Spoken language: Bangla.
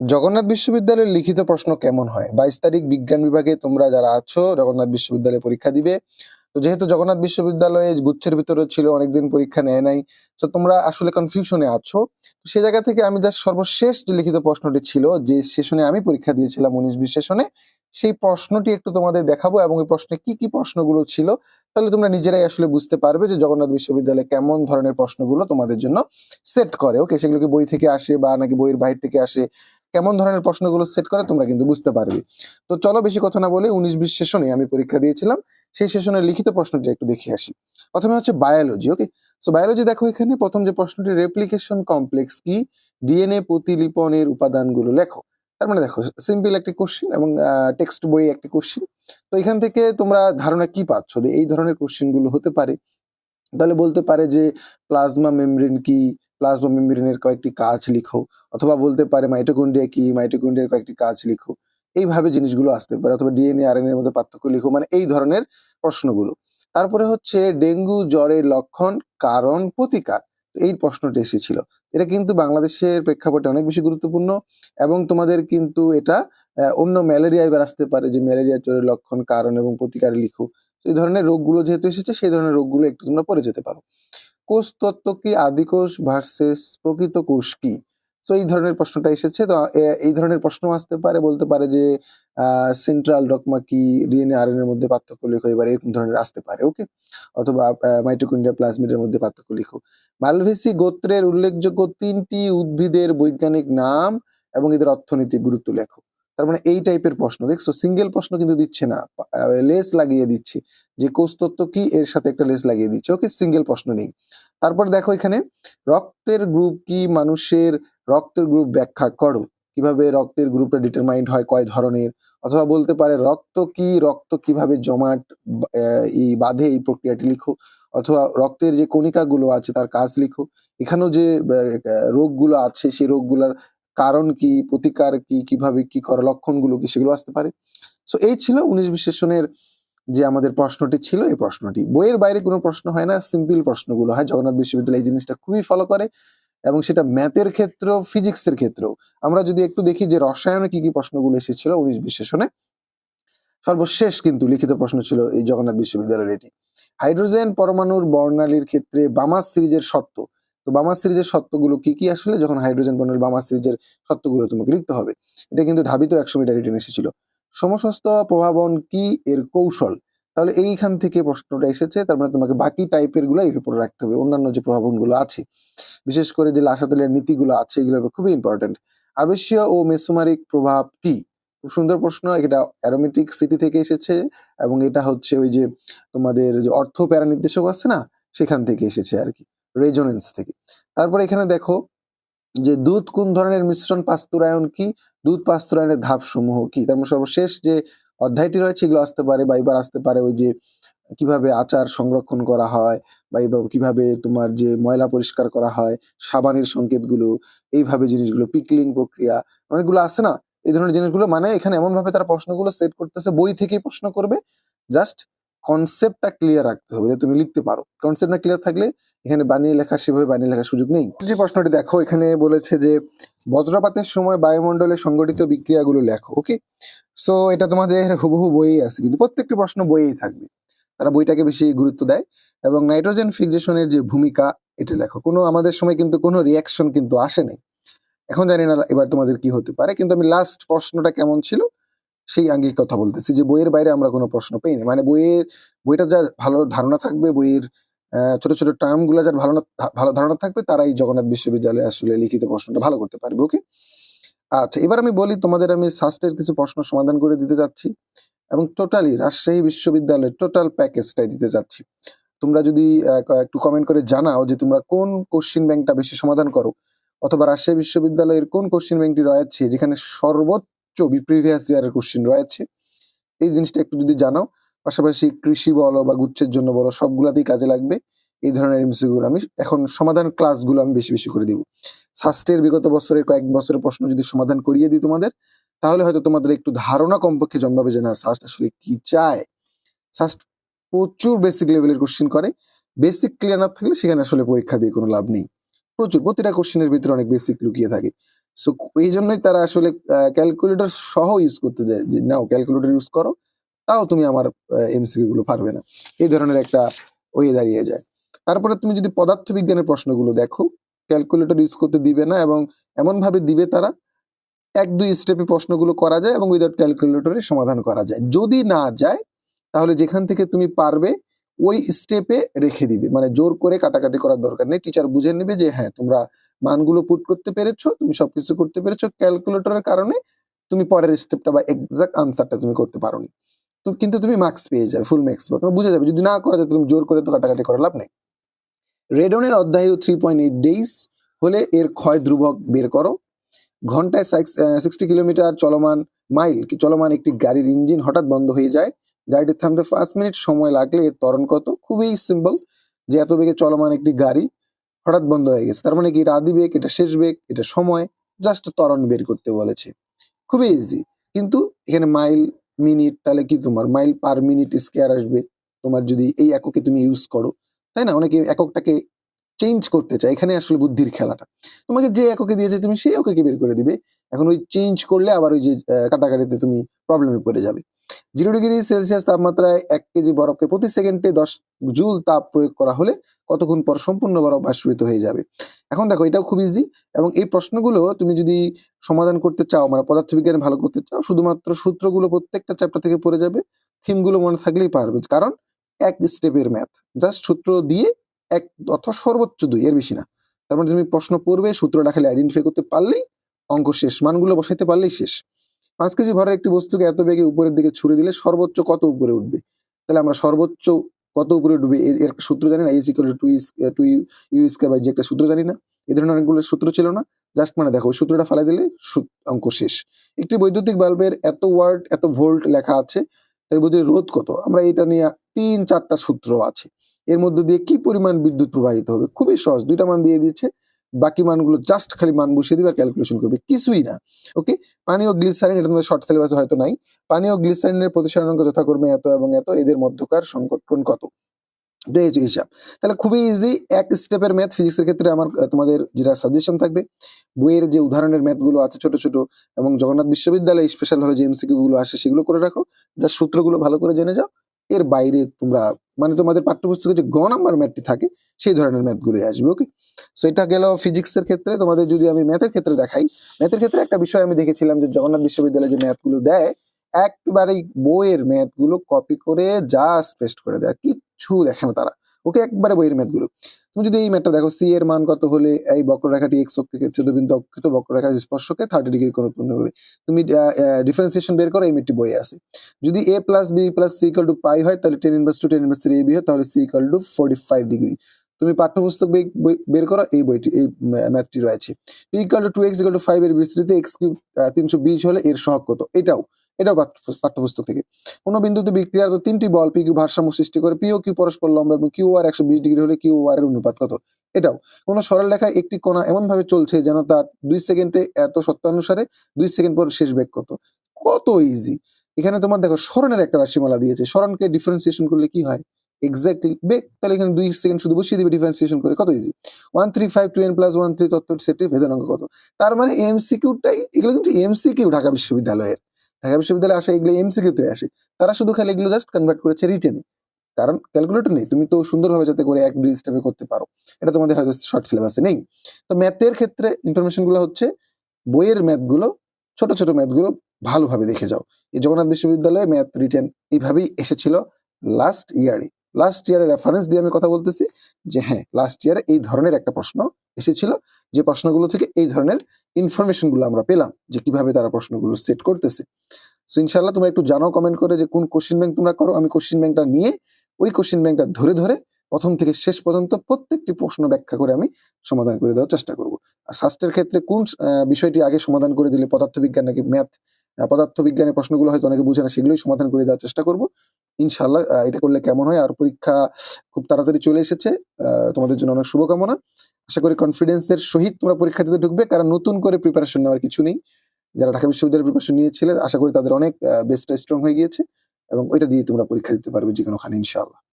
জগন্নাথ বিশ্ববিদ্যালয়ের লিখিত প্রশ্ন কেমন হয়? বাইশ তারিখ বিজ্ঞান বিভাগে তোমরা যারা আছো, জগন্নাথ বিশ্ববিদ্যালয়ে পরীক্ষা দিবে। তো যেহেতু জগন্নাথ বিশ্ববিদ্যালয়ে গুচ্ছের ভিতরে ছিল, অনেকদিন পরীক্ষা নেয় নাই, তো তোমরা আসলে কনফিউশনে আছো। তো সেই জায়গা থেকে আমি জাস্ট সর্বশেষ যে লিখিত প্রশ্নটি ছিল, যে সেশনে আমি পরীক্ষা দিয়েছিলাম উনিশ বিশ সেই প্রশ্নটি একটু তোমাদের দেখাবো এবং এই প্রশ্নে কি কি প্রশ্নগুলো ছিল। তাহলে তোমরা নিজেরাই আসলে বুঝতে পারবে যে জগন্নাথ বিশ্ববিদ্যালয়ে কেমন ধরনের প্রশ্নগুলো তোমাদের জন্য সেট করে। ওকে সেগুলো কি বই থেকে আসে বা নাকি বইয়ের বাইরে থেকে আসে? কেমন ধরনের প্রশ্নগুলো সেট করে তোমরা কিন্তু বুঝতে পারবে। তো চলো বেশি কথা না বলে উনিশ বিশ সেশনে আমি পরীক্ষা দিয়েছিলাম। সেই সেশনের লিখিত প্রশ্নটি একটু দেখে আসি। প্রথমে হচ্ছে বায়োলজি ওকে সো বায়োলজি দেখো এখানে প্রথম যে প্রশ্নটি রেপ্লিকেশন কমপ্লেক্স কি? ডিএনএ প্রতিলিপনের উপাদানগুলো লেখো। তার মানে দেখো সিম্পল একটি কোশ্চিন এবং টেক্সট বই একটি কোশ্চিন তো এখান থেকে তোমরা ধারণা কি পাচ্ছ যে এই ধরনের কোশ্চিনগুলো হতে পারে? তাহলে বলতে পারে যে প্লাজমা মেমব্রেন কি? প্লাজমা মেমব্রেনের কয়েকটি কাজ লিখো, অথবা বলতে পারে মাইটোকন্ড্রিয়া কি মাইটোকন্ড্রিয়ার কয়েকটি কাজ লিখো। এইভাবে জিনিসগুলো আসতে পারে, অথবা ডিএনএ আর এর মধ্যে পার্থক্য লিখো মানে এই ধরনের প্রশ্নগুলো। তারপরে হচ্ছে ডেঙ্গু জ্বরের লক্ষণ, কারণ, প্রতিকার। এই প্রশ্নটি এসেছিল। এটা কিন্তু বাংলাদেশের প্রেক্ষাপটে অনেক বেশি গুরুত্বপূর্ণ এবং তোমাদের কিন্তু এটা অন্য ম্যালেরিয়া এবার আসতে পারে যে ম্যালেরিয়া, জ্বরের লক্ষণ, কারণ এবং প্রতিকার লিখো। এই ধরনের রোগগুলো যেহেতু এসেছে, সেই ধরনের রোগগুলো একটু তোমরা পড়ে যেতে পারো। কোষ তত্ত্ব কি আদিকোষ ভার্সেস প্রকৃত কোষ কি? তো এই ধরনের প্রশ্নটা এসেছে। তো এই ধরনের প্রশ্ন আসতে পারে, বলতে পারে যে সেন্ট্রাল ডকমা কি ডিএনএ আর এর মধ্যে পার্থক্য লেখো, এবার এরকম ধরনের আসতে পারে ওকে অথবা মাইটোকন্ড্রিয়া প্লাজমিডের মধ্যে পার্থক্য লিখো। মালভেসি গোত্রের উল্লেখযোগ্য তিনটি উদ্ভিদের বৈজ্ঞানিক নাম এবং এদের অর্থনৈতিক গুরুত্ব লেখো। তার মানে এই টাইপের প্রশ্ন। দেখছ সিঙ্গেল প্রশ্ন কিন্তু দিচ্ছে না। লেস লাগিয়ে দিচ্ছে। যে কোষ তত্ত্ব কি, এর সাথে একটা লেস লাগিয়ে দিচ্ছে। ওকে সিঙ্গেল প্রশ্ন নেই। তারপর দেখো এখানে, রক্তের গ্রুপ কি মানুষের রক্তের গ্রুপ ব্যাখ্যা করো। কীভাবে রক্তের গ্রুপটা ডিটারমাইন্ড হয়, কয় ধরনের? অথবা বলতে পারে, রক্ত কি, রক্ত কীভাবে জমাট এই বাঁধে এই প্রক্রিয়াটি লিখো। অথবা রক্তের যে কণিকাগুলো আছে, তার কাজ লিখো। এখানেও যে রোগগুলো আছে, সেই রোগগুলোর কারণ কি, প্রতিকার কি, কীভাবে কি করে, লক্ষণগুলো কি, সেগুলো আসতে পারে। সো এই ছিল উনিশ বিশেষণের যে আমাদের প্রশ্নটি ছিল, এই প্রশ্নটি। বইয়ের বাইরে কোনো প্রশ্ন হয় না, সিম্পল প্রশ্নগুলো। হয়, জগন্নাথ বিশ্ববিদ্যালয় এই জিনিসটা খুবই ফলো করে এবং সেটা ম্যাথের ক্ষেত্রেও, ফিজিক্সের ক্ষেত্রেও। আমরা যদি একটু দেখি যে রসায়নে কি কি প্রশ্নগুলো এসেছিল উনিশ বিশেষণে সর্বশেষ কিন্তু লিখিত প্রশ্ন ছিল এই জগন্নাথ বিশ্ববিদ্যালয়ের এটি। হাইড্রোজেন পরমাণুর বর্ণালীর ক্ষেত্রে বামাস সিরিজের শর্ত। তো বামাস সিরিজের শর্তগুলো কি কি আসলে? যখন হাইড্রোজেন বর্ণালী বামাস সিরিজের শর্তগুলো তোমাকে লিখতে হবে। এটা কিন্তু ধাবিত একশো মিটার রিটেন এসেছিল। সমস্ত প্রভাবন কি এর কৌশল? তাহলে এইখান থেকে প্রশ্নটা এসেছে, তার মানে তোমাকে বাকি টাইপেরগুলো পড়ে রাখতে হবে, অন্যান্য যে প্রভাবনগুলো আছে। বিশেষ করে যে লাসাতেলের নীতিগুলো আছে, এগুলো খুবই ইম্পর্টেন্ট আবেশীয় ও মেসোমারিক প্রভাব কি? খুব সুন্দর প্রশ্ন, এটা অ্যারোমেটিক সিটি থেকে এসেছে, এবং এটা হচ্ছে ওই যে তোমাদের যে অর্থ প্যারা নির্দেশক আছে না, সেখান থেকে এসেছে আর কি। রেজোনেন্স থেকে। তারপরে এখানে দেখো যে দুধ কোন ধরনের মিশ্রণ, পাস্তুরায়ন কি? দুধ পাস্তুরায়নের ধাপ সমূহ কি? তার মানে সর্বশেষ যে অধ্যায়টি রয়েছে এগুলো আসতে পারে বা এবার আসতে পারে ওই যে কীভাবে আচার সংরক্ষণ করা হয় বা কীভাবে তোমার যে ময়লা পরিষ্কার করা হয়, সাবানের সংকেতগুলো, এইভাবে জিনিসগুলো, পিকলিং প্রক্রিয়া, অনেকগুলো আছে না? এই ধরনের জিনিসগুলো মানে এখানে এমন ভাবে তারা প্রশ্নগুলো সেট করতেছে, বই থেকেই প্রশ্ন করবে, জাস্ট কনসেপ্টটা ক্লিয়ার রাখতে হবে, যে তুমি লিখতে পারো। কনসেপ্টটা ক্লিয়ার থাকলে এখানে বানিয়ে লেখা, সেভাবে বানিয়ে লেখার সুযোগ নেই। যে প্রশ্নটি দেখো, এখানে বলেছে যে, বজ্রপাতের সময় বায়ুমণ্ডলে সংঘটিত বিক্রিয়াগুলো লেখো। ওকে সো এটা তোমাদের হুবহু বইয়ে আছে, কিন্তু প্রত্যেকটি প্রশ্ন বইয়েই থাকবে। তারা বইটাকে বেশি গুরুত্ব দেয় এবং নাইট্রোজেন ফিক্সেশনের যে ভূমিকা, এটা লেখো। কোনো, আমাদের সময় কিন্তু কোনো রিয়াকশন কিন্তু আসে নাই। এখন জানি না এবার তোমাদের কি হতে পারে, কিন্তু আমি লাস্ট প্রশ্নটা কেমন ছিল? সেই আঙ্গিক কথা বলতেছি যে বইয়ের বাইরে আমরা কোনো প্রশ্ন পাইনি মানে বইয়ের, বইটা যা ভালো ধারণা থাকবে, বইয়ের ছোট ছোট টার্মগুলা যার ভালো ভালো ধারণা থাকবে, তারাই জগন্নাথ বিশ্ববিদ্যালয়ে আসলে লিখিত প্রশ্নটা ভালো করতে পারবে ওকে আচ্ছা এবার আমি বলি তোমাদের আমি সাস্টের কিছু প্রশ্ন সমাধান করে দিতে যাচ্ছি এবং টোটালি রাজশাহী বিশ্ববিদ্যালয়ের টোটাল প্যাকেজটাই দিতে যাচ্ছি তোমরা যদি একটু কমেন্ট করে জানাও যে তোমরা কোন কোশ্চিন ব্যাংকটা বেশি সমাধান করো? অথবা রাজশাহী বিশ্ববিদ্যালয়ের কোন কোশ্চিন ব্যাংকটি রয়েছে যেখানে সর্বোচ্চ প্রিভিয়াস ইয়ারের কোশ্চিন রয়েছে। এই জিনিসটা একটু যদি জানাও, পাশাপাশি কৃষি বলো বা গুচ্ছের জন্য বলো, সবগুলাতেই কাজে লাগবে। এই ধরনের এমসিকিউ গুলো আমি এখন সমাধান ক্লাসগুলো আমি বেশি বেশি করে দিব। সাস্টের বিগত বছরের কয়েক বছরের প্রশ্ন যদি সমাধান করিয়ে দিই তোমাদের, তাহলে হয়তো তোমাদের একটু ধারণা কমপক্ষে জন্মাবে যে না সাস্ট আসলে কি চায়? সাস্ট প্রচুর বেসিক লেভেলের কোশ্চিন করে। বেসিক ক্লিয়ার না থাকলে সেখানে আসলে পরীক্ষা দিয়ে কোনো লাভ নেই। প্রচুর, প্রতিটা কোশ্চেনের ভিতরে অনেক বেসিক লুকিয়ে থাকে। সো এই জন্যই তারা আসলে ক্যালকুলেটর সহ ইউজ করতে দেয় যে, নাও ক্যালকুলেটর ইউজ করো, তাও তুমি আমার এমসিকিউ গুলো পারবে না। এই ধরনের একটা ওয়ে দাঁড়িয়ে যায়। তারপরে তুমি যদি পদার্থবিজ্ঞানের প্রশ্নগুলো দেখো ক্যালকুলেটর ইউজ করতে দিবে না এবং এমন ভাবে দিবে তারা, এক, দুই স্টেপে প্রশ্নগুলো করা যায় এবং উইদাউট ক্যালকুলেটরে সমাধান করা যায়। যদি না যায়, তাহলে যেখান থেকে তুমি পারবে ওই স্টেপে রেখে দিবে। মানে জোর করে কাটাকাটি করার দরকার নেই। টিচার বুঝে নেবে যে হ্যাঁ তোমরা মানগুলো পুট করতে পেরেছ, তুমি সবকিছু করতে পেরেছ। ক্যালকুলেটরের কারণে তুমি পরের স্টেপটা বা এক্সাক্ট আনসারটা তুমি করতে পারোনি। তো কিন্তু তুমি মার্কস পেয়ে যাবে ফুল মার্কস বা বুঝে যাবে, যদি না করা যায় তুমি জোর করে তো কাটাকাটি করার লাভ নেই। রেডনের অধ্যায়ু থ্রি পয়েন্ট এইট ডেইস হলে এর ক্ষয় ধ্রুবক বের করো। ঘন্টায় সিক্সটি কিলোমিটার চলমান মাইল কি চলমান একটি গাড়ির ইঞ্জিন হঠাৎ বন্ধ হয়ে যায়। গাড়িটি থামতে পাঁচ মিনিট সময় লাগলে এর ত্বরণ কত? খুবই সিম্পল যে এত বেগে চলমান একটি গাড়ি হঠাৎ বন্ধ হয়ে গেছে। তার মানে কি? এটা আদি বেগ, এটা শেষ বেগ, এটা সময় জাস্ট ত্বরণ বের করতে বলেছে। খুবই ইজি কিন্তু এখানে মাইল মিনিট তাহলে কি তোমার? মাইল পার মিনিট স্কোয়ার আসবে। তোমার যদি এই এককে তুমি ইউজ করো, তাই না? অনেকে এককটাকে চেঞ্জ করতে চায়, এখানে আসলে বুদ্ধির খেলাটা। তোমাকে যে এককে দিয়েছে তুমি সেই এককে বের করে দিবে। এখন ওই চেঞ্জ করলে আবার ওই যে কাটাকাটিতে তুমি প্রবলেমে পড়ে যাবে। জিরো ডিগ্রি সেলসিয়াস তাপমাত্রায় এক কেজি বরফকে প্রতি সেকেন্ডে দশ জুল তাপ প্রয়োগ করা হলে কতক্ষণ পর সম্পূর্ণ বরফ বাষ্পীভূত হয়ে যাবে? এখন দেখো, এটাও খুব ইজি এবং এই প্রশ্নগুলো তুমি যদি সমাধান করতে চাও মানে পদার্থবিজ্ঞান ভালো করতে চাও, শুধুমাত্র সূত্রগুলো প্রত্যেকটা চ্যাপ্টার থেকে পড়ে যাবে থিমগুলো মনে থাকলেই পারবে। কারণ এক স্টেপের ম্যাথ জাস্ট সূত্র দিয়ে এক অথবা সর্বোচ্চ দুই, এর বেশি না। তার মানে তুমি প্রশ্ন পড়বে, সূত্রটা খালি আইডেন্টিফাই করতে পারলেই অঙ্ক শেষ, মানগুলো বসাইতে পারলেই শেষ। পাঁচ কেজি ভরের একটি বস্তুকে এত বেগে উপরের দিকে ছুড়ে দিলে সর্বোচ্চ কত উপরে উঠবে? তাহলে আমরা সর্বোচ্চ কত উপরে উঠবে? এর একটা সূত্র জানি না is equal to two u square by যে একটা সূত্র জানি না। এই ধরনের অনেকগুলো সূত্র ছিল না। জাস্ট মানে দেখো সূত্রটা ফেলাই দিলে অঙ্ক শেষ। একটি বৈদ্যুতিক বাল্বের এত ওয়ার্ড এত ভোল্ট লেখা আছে এর মধ্যে রোধ কত? আমরা এটা নিয়ে তিন চারটা সূত্র আছে। এর মধ্যে দিয়ে কি পরিমাণ বিদ্যুৎ প্রবাহিত হবে? খুবই সহজ, দুইটা মান দিয়ে দিচ্ছে। বাকি মানগুলো জাস্ট খালি মান বসিয়ে দিবে আর ক্যালকুলেশন করবে। কিছুই না। ওকে পানি ও গ্লিসারিন এটা তোমাদের শর্ট সিলেবাসে হয়তো নাই। পানি ও গ্লিসারিনের প্রতিসরণ যথাক্রমে এত এবং এত, এদের মধ্যকার সংকটন কত? এটা হিসাব তাহলে খুবই ইজি এক স্টেপের ম্যাথ ফিজিক্সের ক্ষেত্রে আমার তোমাদের যেটা সাজেশন থাকবে, বইয়ের যে উদাহরণের ম্যাথগুলো আছে ছোট ছোট এবং জগন্নাথ বিশ্ববিদ্যালয়ে স্পেশাল ভাবে যে এমসিকিউ গুলো আসে সেগুলো করে রাখো, যা সূত্রগুলো ভালো করে জেনে যাও, এর বাইরে তোমরা মানে তোমাদের পাঠ্যপুস্তকে যে গ নাম্বার ম্যাথটি থাকে, সেই ধরনের ম্যাথগুলো আসবে ওকে সো এটা গেল ফিজিক্সের ক্ষেত্রে, তোমাদের যদি আমি ম্যাথের ক্ষেত্রে দেখাই ম্যাথের ক্ষেত্রে একটা বিষয় আমি দেখেছিলাম যে জগন্নাথ বিশ্ববিদ্যালয়ে যে ম্যাথগুলো দেয়, একবারেই বইয়ের ম্যাথগুলো কপি করে জাস্ট পেস্ট করে দেয় কিচ্ছু দেখে না তারা। ওকে একবারে বইয়ের ম্যাথগুলো তুমি যদি এই ম্যাথটা দেখো সি এর মান কত হলে এই বক্ররেখাটি এক্স অক্ষকে ছেদবিন্দু অক্ষিত বক্ররেখা স্পর্শকে থার্টি ডিগ্রি কোণ উৎপন্ন করবে তুমি ডিফারেন্সিয়েশন বের করো, এই ম্যাথটি বইয়ে আছে। যদি A plus B plus C equal to pi হয়, তাহলে tan inverse two tan inverse three A B হয়, তাহলে C equal to forty five degree তুমি পাঠ্যপুস্তক বই- বের করো, এই বইটি, এই ম্যাথটি রয়েছে। Equal to two x equal to five এর বিস্তৃতি এক্স কিউব তিনশো বিশ হলে এর সহগ কত? এটাও। এটাও পাঠ্য- পাঠ্যপুস্তক থেকে। কোন বিন্দুতে বিক্রিয়ারত তিনটি বল পি কিউ ভারসাম্য সৃষ্টি করে পিও কিউ পরস্পর লম্ব এবং কিউ আর একশো বিশ ডিগ্রি হলে কিউ আর এর অনুপাত কত? এটাও। কোন সরল রেখায় একটি কোণা এমন ভাবে চলছে যেন তার দুই সেকেন্ডে এত সত্যানুসারে দুই সেকেন্ড পর শেষ বেগ কত? কত ইজি এখানে তোমার দেখো, স্মরণের একটা রাশিমালা দিয়েছে। স্মরণকে ডিফারেন্সিয়েশন করলে কি হয়? এক্স্যাক্টলি বেগ। তাহলে এখানে দুই সেকেন্ড শুধু বসিয়ে দিবে ডিফারেন্সিয়েশন করে। কত easy one three five two n plus one three তত্ত্ব সেটি ভেদনাঙ্ক কত? তার মানে এমসিকিউটাই এগুলো কিন্তু এমসিকিউ ঢাকা বিশ্ববিদ্যালয়ের। ঢাকা বিশ্ববিদ্যালয়ে আসে, এগুলো এমসিকিউতে আসে। তারা শুধু খালি এগুলো জাস্ট কনভার্ট করেছে রিটেনে কারণ ক্যালকুলেটর নেই, তুমি তো সুন্দরভাবে যাতে করে এক দুই স্টেপে করতে পারো। এটা তোমাদের হয়তো শর্ট সিলেবাসে নেই। তো ম্যাথের ক্ষেত্রে ইনফরমেশনগুলো হচ্ছে, বইয়ের ম্যাথগুলো, ছোট ছোট ম্যাথগুলো ভালোভাবে দেখে যাও। এই জগন্নাথ বিশ্ববিদ্যালয়ে ম্যাথ রিটেন এইভাবেই এসেছিল লাস্ট ইয়ারে লাস্ট ইয়ারের রেফারেন্স দিয়ে আমি কথা বলতেছি যে হ্যাঁ লাস্ট ইয়ারে এই ধরনের একটা প্রশ্ন এসেছিল যে প্রশ্নগুলো থেকে এই ধরনের ইনফরমেশনগুলো আমরা পেলাম যে কীভাবে তারা প্রশ্নগুলো সেট করতেছে। সো ইনশাল্লাহ তোমরা একটু জানাও কমেন্ট করে যে কোন কোশ্চেন ব্যাংক তোমরা করো। আমি কোশ্চেন ব্যাংকটা নিয়ে ওই কোশ্চেন ব্যাংকটা ধরে ধরে প্রথম থেকে শেষ পর্যন্ত প্রত্যেকটি প্রশ্ন ব্যাখ্যা করে আমি সমাধান করে দেওয়ার চেষ্টা করব। আর স্বাস্থ্যের ক্ষেত্রে কোন বিষয়টি আগে সমাধান করে দিলে পদার্থবিজ্ঞান নাকি ম্যাথ পদার্থবিজ্ঞানের প্রশ্নগুলো হয়তো অনেকে বুঝে না, সেগুলোই সমাধান করে দেওয়ার চেষ্টা করব। ইনশাল্লাহ এটা করলে কেমন হয়? আর পরীক্ষা খুব তাড়াতাড়ি চলে এসেছে। তোমাদের জন্য অনেক শুভকামনা। আশা করি কনফিডেন্সের সহিত তোমরা পরীক্ষা দিতে ঢুকবে, কারণ নতুন করে প্রিপারেশন নেওয়ার কিছু নেই। যারা ঢাকা বিশ্ববিদ্যালয়ের প্রিপারেশন নিয়েছিলে, আশা করি তাদের অনেক বেস্টটা স্ট্রং হয়ে গিয়েছে। এবং ওইটা দিয়ে তোমরা পরীক্ষা দিতে পারবে যে কোনোখানে ইনশাআল্লাহ।